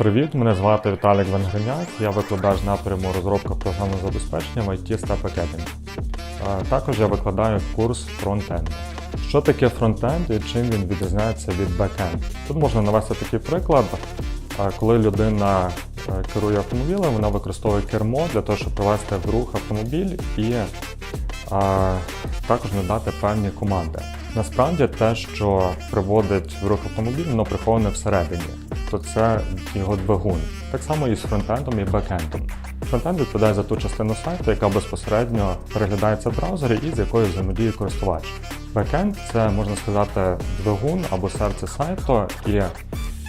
Привіт, мене звати Віталік Венгриняк, я викладач напряму розробка програмного забезпечення в IT Academy. Е, Також я викладаю курс фронтенду. Що таке фронтенд і чим він відрізняється від бекенд? Тут можна навести такий приклад, коли людина е, керує автомобілем, вона використовує кермо для того, щоб привести в рух автомобіль і також надати певні команди. Насправді те, що приводить в рух автомобіль, воно приховане всередині, то це його двигун. Так само і з фронтендом і бекендом. Фронтенд відповідає за ту частину сайту, яка безпосередньо переглядається в браузері і з якою взаємодіє користувач. Бекенд це можна сказати двигун або серце сайту, і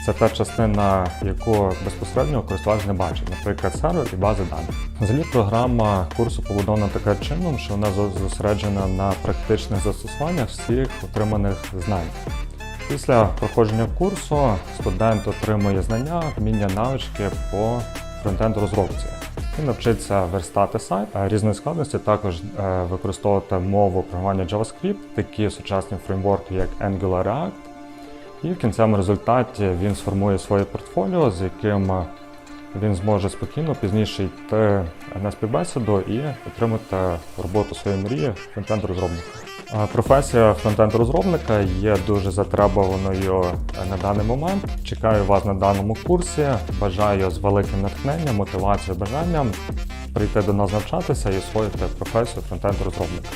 це та частина, яку безпосередньо користувач не бачить, наприклад, сервер і бази даних. Взагалі програма курсу побудована таким чином, що вона зосереджена на практичних застосуваннях всіх отриманих знань. Після проходження курсу студент отримує знання, вміння, навички по фронтенд розробці. Він навчиться верстати сайт різної складності, також е, використовувати мову програмування JavaScript, такі сучасні фреймворки, як Angular React. І в кінцевому результаті він сформує своє портфоліо, з яким він зможе спокійно пізніше йти на співбесіду і отримати роботу своєї мрії фронтенд розробника. Професія фронтенд розробника є дуже затребуваною е, на даний момент. Чекаю вас на даному курсі. Бажаю з великим натхненням, мотивацією, бажанням прийти до нас навчатися і освоїти професію фронтенд розробника.